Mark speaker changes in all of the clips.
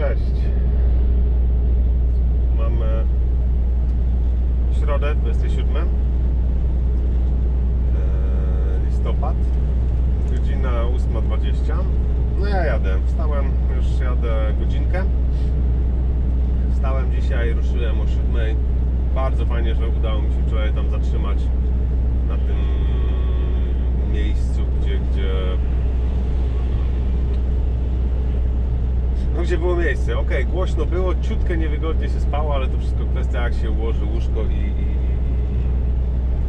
Speaker 1: Cześć. Mamy środę 27 eee, listopad, godzina 8.20. No ja jadę. Wstałem, już jadę godzinkę. Wstałem dzisiaj, ruszyłem o 7. Bardzo fajnie, że udało mi się wczoraj tam zatrzymać na tym miejscu, gdzie, gdzie No gdzie było miejsce? Okej, głośno było, ciutkę niewygodnie się spało, ale to wszystko kwestia jak się ułoży łóżko i, i,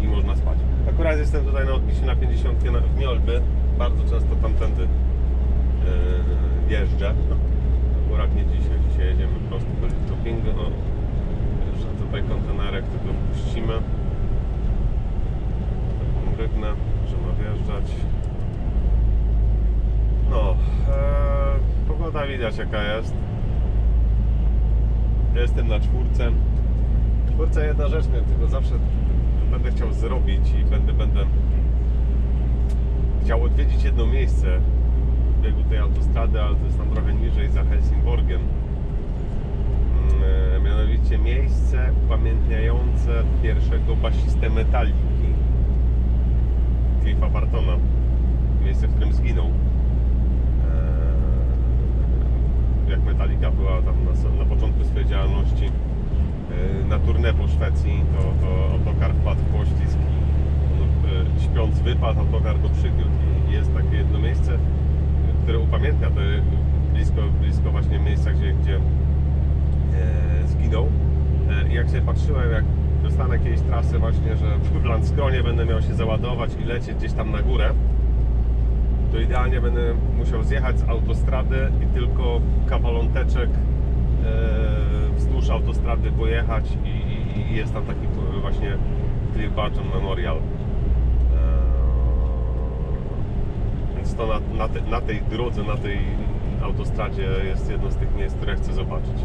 Speaker 1: i, i można spać. Akurat jestem tutaj na odbiciu na 50 na, w Miolby. Bardzo często tamtędy yy, jeżdżę. Akurat nie dzisiaj. Dzisiaj jedziemy prosto do Littopingu. No, jeszcze tutaj kontenerek tylko wpuścimy. Taką rygnę, że ma wjeżdżać. No, e, pogoda widać jaka jest. Jestem na czwórce. Czwórce jedna rzecz, nie, tylko zawsze będę chciał zrobić i będę, będę chciał odwiedzić jedno miejsce w biegu tej autostrady, ale to jest tam trochę niżej za Helsingborgiem. Mm, Mianowicie miejsce upamiętniające pierwszego basistę Metaliki, Cliffa Bartona. Miejsce, w którym zginął. Eee, jak Metallica była tam na, na początku swojej działalności eee, na tournée po Szwecji, to, to autokar wpadł w poślizg i on, e, śpiąc wypadł, autokar go przygniótł i jest takie jedno miejsce, które upamiętnia to blisko, blisko właśnie miejsca, gdzie, gdzie e, zginął. E, I jak sobie patrzyłem, jak dostanę kiedyś trasę właśnie, że w Landskronie będę miał się załadować i lecieć gdzieś tam na górę, to idealnie będę musiał zjechać z autostrady i tylko kawaląteczek e, wzdłuż autostrady pojechać i, jest tam taki właśnie Cliff Barton Memorial. E, więc to na, na, te, na tej drodze, na tej autostradzie jest jedno z tych miejsc, które chcę zobaczyć.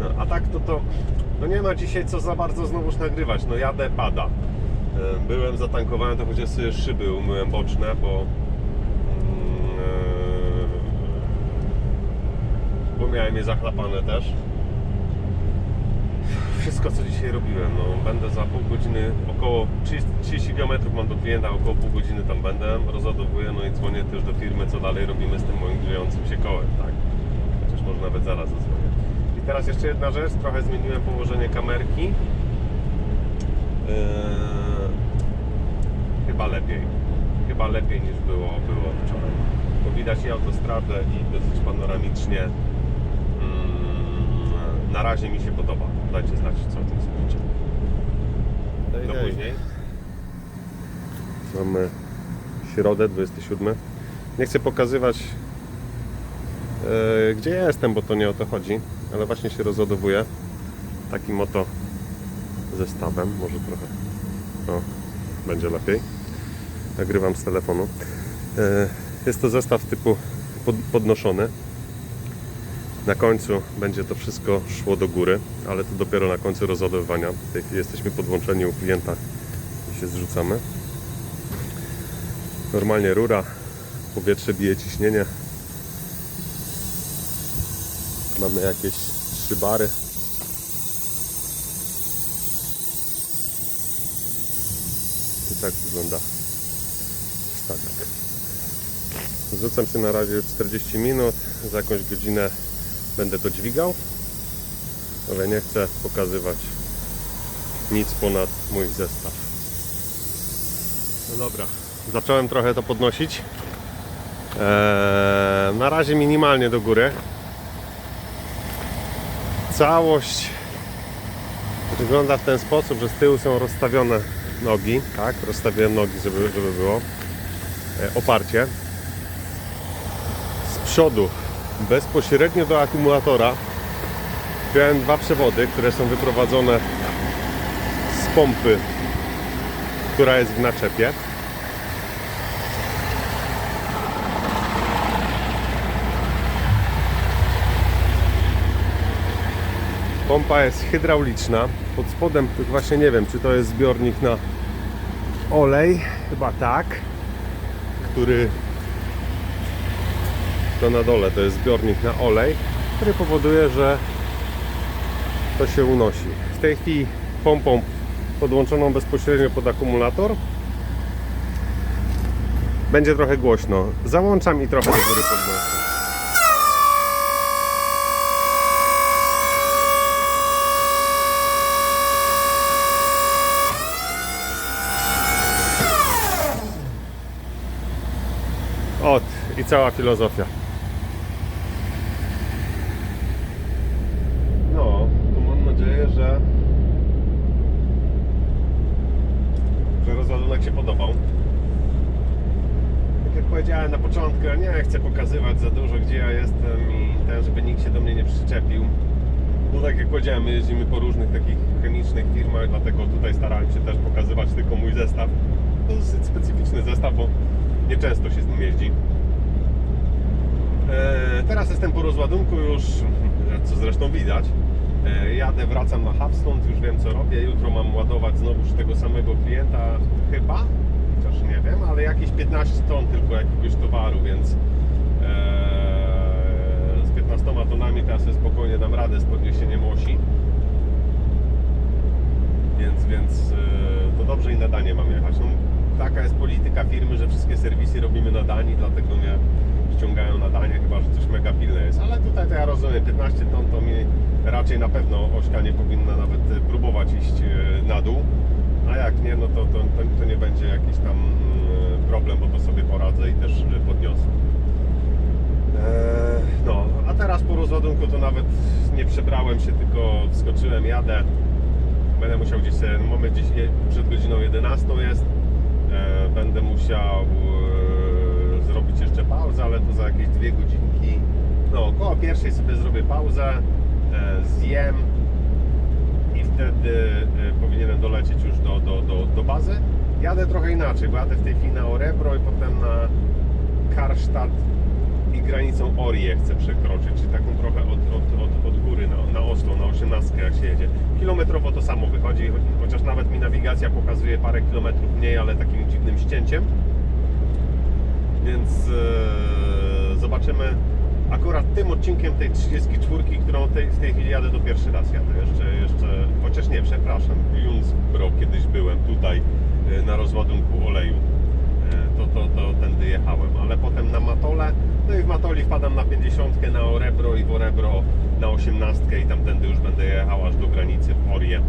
Speaker 1: No, a tak to to, no nie ma dzisiaj co za bardzo znowuż nagrywać. No jadę, pada. E, Byłem zatankowany, to chociaż sobie szyby umyłem boczne, bo mm, e, bo miałem je zachlapane też. Wszystko co dzisiaj robiłem, no będę za pół godziny, około 30, 30 km mam do klienta, około pół godziny tam będę, rozładowuję, no i dzwonię też do firmy, co dalej robimy z tym moim grzejącym się kołem, tak? Chociaż może nawet zaraz zadzwonię. I teraz jeszcze jedna rzecz, trochę zmieniłem położenie kamerki. Yy, chyba lepiej. Chyba lepiej niż było, było wczoraj. Bo widać i autostradę i dosyć panoramicznie. Yy, na razie mi się podoba. Dajcie znać, co o tym sądzicie. Do później. Mamy środę, 27. Nie chcę pokazywać e, gdzie ja jestem, bo to nie o to chodzi, ale właśnie się rozładowuję takim oto zestawem, może trochę o, będzie lepiej. Nagrywam z telefonu. E, Jest to zestaw typu pod, podnoszony. Na końcu będzie to wszystko szło do góry, ale to dopiero na końcu rozładowywania. W tej chwili jesteśmy podłączeni u klienta i się zrzucamy. Normalnie rura, powietrze bije ciśnienie. Mamy jakieś trzy bary. I tak wygląda statek. Zrzucam się na razie już 40 minut. Za jakąś godzinę będę to dźwigał. Ale nie chcę pokazywać nic ponad mój zestaw. No dobra, zacząłem trochę to podnosić. Eee, na razie minimalnie do góry. Całość wygląda w ten sposób, że z tyłu są rozstawione nogi, tak? Rozstawiłem nogi, żeby, żeby było oparcie. Z przodu, bezpośrednio do akumulatora, wziąłem dwa przewody, które są wyprowadzone z pompy, która jest w naczepie. Pompa jest hydrauliczna. Pod spodem właśnie nie wiem, czy to jest zbiornik na olej, chyba tak, który To na dole to jest zbiornik na olej, który powoduje, że to się unosi. W tej chwili pompą podłączoną bezpośrednio pod akumulator będzie trochę głośno. Załączam i trochę do góry podnoszę. Cała filozofia. No, to mam nadzieję, że że rozładunek się podobał. Tak jak powiedziałem na początku, nie chcę pokazywać za dużo, gdzie ja jestem i ten, żeby nikt się do mnie nie przyczepił. Bo tak jak powiedziałem, my jeździmy po różnych takich chemicznych firmach, dlatego tutaj starałem się też pokazywać tylko mój zestaw. To dosyć specyficzny zestaw, bo nieczęsto się z nim jeździ. E, teraz jestem po rozładunku już, co zresztą widać. E, jadę, wracam na Hubstone, już wiem co robię. Jutro mam ładować znowuż tego samego klienta, chyba, chociaż nie wiem, ale jakieś 15 ton tylko jakiegoś towaru, więc e, z 15 tonami teraz spokojnie dam radę z podniesieniem osi. Więc, więc to dobrze i na danie mam jechać. No, taka jest polityka firmy, że wszystkie serwisy robimy na dani, dlatego mnie ściągają na danie, chyba że coś mega pilne jest. Ale tutaj to ja rozumiem, 15 ton to mi raczej na pewno ośka nie powinna nawet e, próbować iść e, na dół. A jak nie, no to, to, to, to nie będzie jakiś tam mm, problem, bo to sobie poradzę i też e, podniosę. No, a teraz po rozładunku to nawet nie przebrałem się, tylko wskoczyłem, jadę. Będę musiał gdzieś sobie, no mamy gdzieś przed godziną 11 jest. E, Będę musiał e, ale to za jakieś dwie godzinki. No, około pierwszej sobie zrobię pauzę, e, zjem i wtedy e, powinienem dolecieć już do, do, do, do bazy. Jadę trochę inaczej, bo jadę w tej chwili na Orebro i potem na Karstadt i granicą Orię chcę przekroczyć, czyli taką trochę od, od, od, od góry na, na Oslo, na 18 jak się jedzie. Kilometrowo to samo wychodzi, cho- chociaż nawet mi nawigacja pokazuje parę kilometrów mniej, ale takim dziwnym ścięciem. Więc e, zobaczymy. Akurat tym odcinkiem tej 34, którą tej, w tej chwili jadę, to pierwszy raz jadę. Jeszcze, jeszcze, chociaż nie, przepraszam, Junsbro kiedyś byłem tutaj e, na rozładunku oleju. E, To, to, to tędy jechałem, ale potem na Matole, no i w Matoli wpadam na 50, na Orebro i w Orebro na 18 i tamtędy już będę jechał aż do granicy w Orię.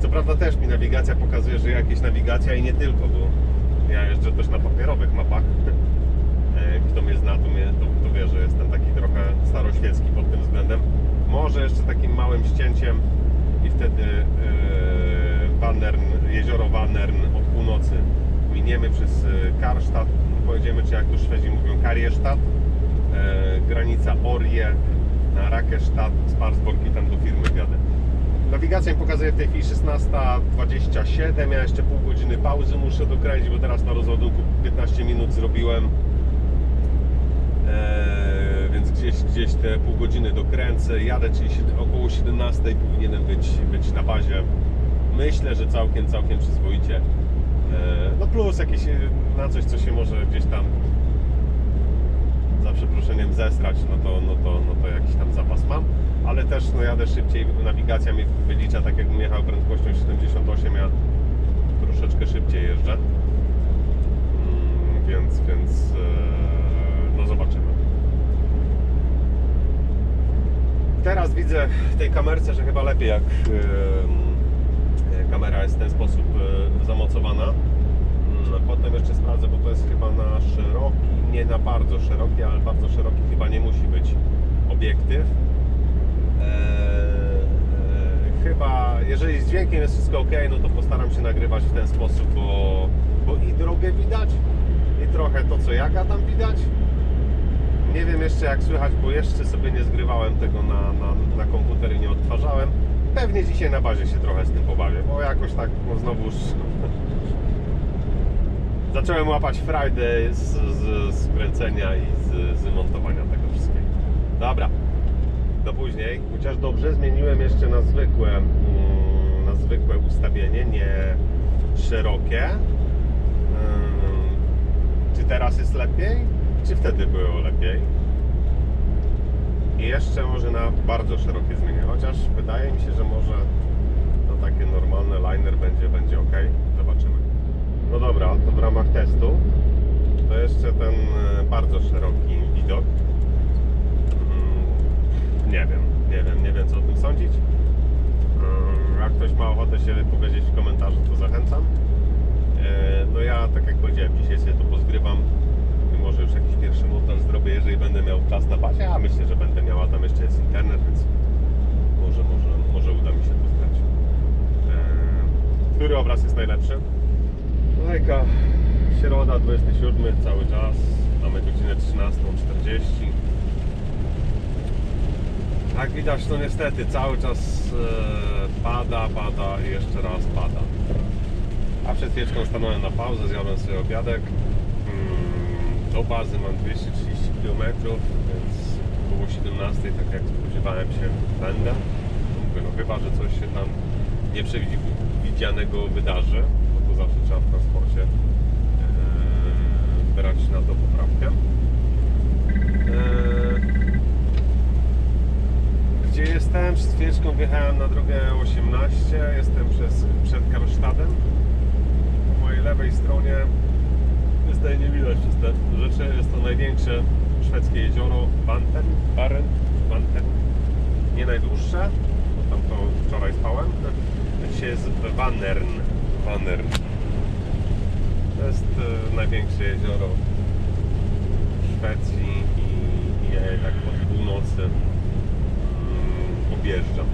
Speaker 1: Co prawda też mi nawigacja pokazuje, że jakieś nawigacja i nie tylko, bo ja jeżdżę też na papierowych mapach. Kto mnie zna, to, mnie, to, to wie, że jestem taki trochę staroświecki pod tym względem. Może jeszcze takim małym ścięciem i wtedy e, Wannern, jezioro Wannern od północy miniemy przez e, Karstadt, pojedziemy, czy jak tu Szwedzi mówią, Karjestadt, e, granica Orje, na Rakestadt, Sparsborg i tam do firmy wjadę. Nawigacja mi pokazuje w tej chwili 16.27, ja jeszcze pół godziny pauzy muszę dokręcić, bo teraz na rozładunku 15 minut zrobiłem. Eee, więc gdzieś, gdzieś te pół godziny dokręcę, jadę, czyli około 17 powinienem być, być na bazie. Myślę, że całkiem, całkiem przyzwoicie. Eee, no plus jakieś e, na coś, co się może gdzieś tam za przeproszeniem zestrać, no to, no to, no to jakiś tam zapas mam, ale też no jadę szybciej, nawigacja mi wylicza tak jakbym jechał prędkością 78, ja troszeczkę szybciej jeżdżę, mm, więc, więc e, no zobaczymy. Teraz widzę w tej kamerce, że chyba lepiej jak e, kamera jest w ten sposób e, zamocowana. Mm, Potem jeszcze sprawdzę, bo to jest chyba na szeroki, nie na bardzo szeroki, ale bardzo szeroki chyba nie musi być obiektyw. Eee, eee, chyba, jeżeli z dźwiękiem jest wszystko ok, no to postaram się nagrywać w ten sposób, bo, bo i drogę widać, i trochę to, co ja gadam widać. Nie wiem jeszcze jak słychać, bo jeszcze sobie nie zgrywałem tego na, na, na komputer i nie odtwarzałem. Pewnie dzisiaj na bazie się trochę z tym pobawię, bo jakoś tak no znowuż zacząłem łapać frajdę z, z, z kręcenia i z, z montowania tego wszystkiego. Dobra, do później. Chociaż dobrze, zmieniłem jeszcze na zwykłe, mm, na zwykłe ustawienie, nie szerokie. Ym, Czy teraz jest lepiej? Czy wtedy było lepiej? i jeszcze może na bardzo szerokie zmienię, chociaż wydaje mi się, że może na takie normalne liner będzie, będzie ok. Zobaczymy. No dobra, to w ramach testu to jeszcze ten e, bardzo szeroki widok. Mm, Nie wiem, nie wiem, nie wiem co o tym sądzić. Mm, Jak ktoś ma ochotę się powiedzieć w komentarzu, to zachęcam. E, No ja, tak jak powiedziałem, dzisiaj sobie to pozgrywam może już jakiś pierwszy montaż zrobię, jeżeli będę miał czas na bazie, a myślę, że będę miała, tam jeszcze jest internet, więc może, może, może uda mi się to zgrać. E, Który obraz jest najlepszy? Jaka środa, 27, cały czas, mamy godzinę 13.40. Jak widać, to niestety cały czas e, pada, pada i jeszcze raz pada. A przed chwileczką stanąłem na pauzę, zjadłem sobie obiadek. Do bazy mam 230 km, więc około 17, tak jak spodziewałem się, będę. Mówię, no chyba, że coś się tam nieprzewidzianego wydarzy, bo to zawsze trzeba w transporcie e, brać na to poprawkę. E, gdzie jestem? Przed chwileczką wjechałem na drogę 18, jestem przez, przed Karlstadem. Po mojej lewej stronie tutaj nie widać przez te rzeczy, jest to największe szwedzkie jezioro Banten, Baren, Banten. Nie najdłuższe, bo tam to wczoraj spałem. Dzisiaj jest Vannern. Vannern. To jest e, największe jezioro w Szwecji i, i ja je tak od północy mm, objeżdżam.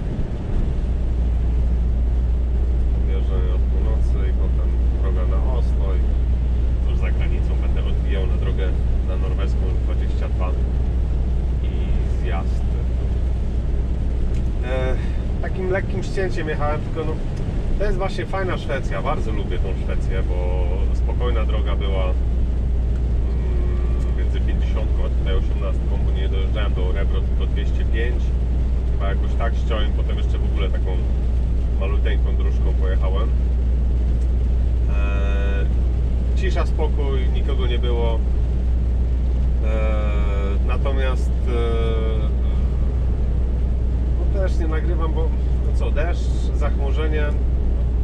Speaker 1: Je od północy i potem droga na Oslo i za granicą będę odbijał na drogę na norweską 22 i zjazd. E, takim lekkim ścięciem jechałem, tylko no, to jest właśnie fajna Szwecja, bardzo lubię tą Szwecję, bo spokojna droga była mm, między 50 a tutaj 18, bo nie dojeżdżałem do Orebro, tylko 205 chyba jakoś tak ściąłem, potem jeszcze w ogóle taką maluteńką dróżką pojechałem Eee, cisza, spokój, nikogo nie było Eee, natomiast eee, no też nie nagrywam, bo no co, deszcz, zachmurzenie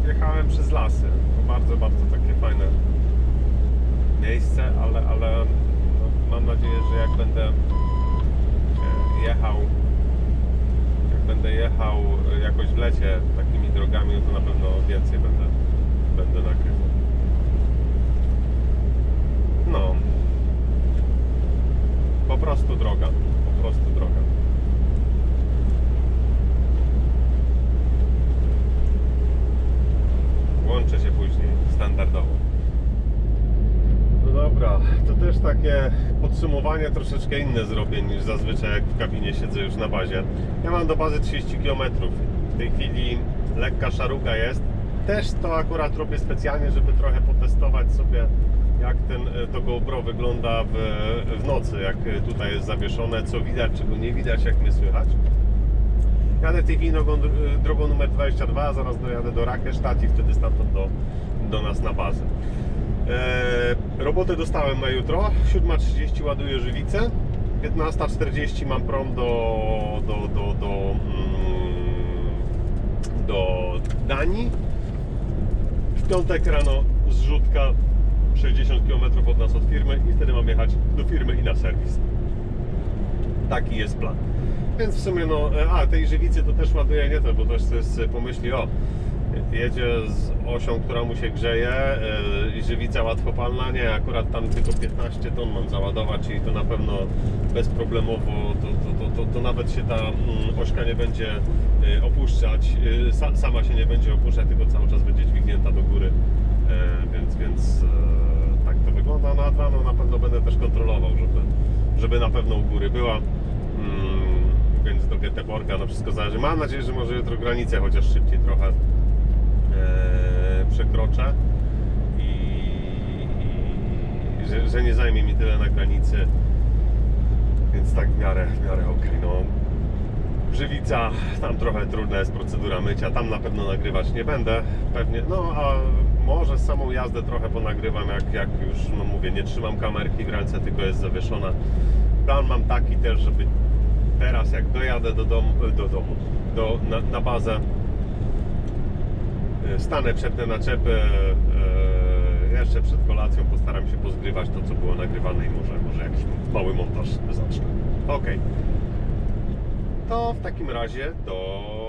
Speaker 1: jechałem przez lasy to bardzo, bardzo takie fajne miejsce, ale, ale no, mam nadzieję, że jak będę e, jechał jak będę jechał e, jakoś w lecie takimi drogami, no to na pewno więcej będę, będę nagrywał. No. Po prostu droga. Po prostu droga. Łączę się później standardowo. No dobra, to też takie podsumowanie troszeczkę inne zrobię niż zazwyczaj jak w kabinie siedzę już na bazie. Ja mam do bazy 30 km. W tej chwili lekka szaruga jest. Też to akurat robię specjalnie, żeby trochę potestować sobie jak ten, e, to GoPro wygląda w, w nocy, jak e, tutaj jest zawieszone, co widać, czego nie widać, jak mnie słychać. Jadę w tej chwili drogą, drogą numer 22, zaraz dojadę do Rakesztat i wtedy stamtąd do, do nas na bazę. E, robotę dostałem na jutro. 7.30 ładuję żywicę. 15.40 mam prom do, do, do, do, mm, do Danii. W piątek rano zrzutka 60 km od nas od firmy i wtedy mam jechać do firmy i na serwis. Taki jest plan. Więc w sumie no, e, a tej żywicy to też ładuje nie to, bo też jest pomyśli, o, jedzie z osią, która mu się grzeje yy, i żywica łatwopalna, nie, akurat tam tylko 15 ton mam załadować i to na pewno bezproblemowo, to, to, to, to, to nawet się ta mm, ośka nie będzie yy, opuszczać, yy, sa, sama się nie będzie opuszczać, tylko cały czas będzie dźwignięta do góry, yy, więc, więc yy, tak to wygląda, no a dwa, no na pewno będę też kontrolował, żeby, żeby na pewno u góry była. Mm, więc do Göteborga, no wszystko zależy. Mam nadzieję, że może jutro granicę chociaż szybciej trochę e, przekroczę i, i że, że nie zajmie mi tyle na granicy. Więc tak w miarę, w miarę ok. No. Żywica, tam trochę trudna jest procedura mycia, tam na pewno nagrywać nie będę, pewnie, no a może samą jazdę trochę ponagrywam, jak, jak już, no mówię, nie trzymam kamerki w ręce, tylko jest zawieszona. Plan mam taki też, żeby teraz jak dojadę do domu, do domu, do, na, na bazę, e, stanę, przepnę naczepę, e, jeszcze przed kolacją postaram się pozgrywać to, co było nagrywane i może, może jakiś mały montaż zacznę. Ok. To w takim razie do.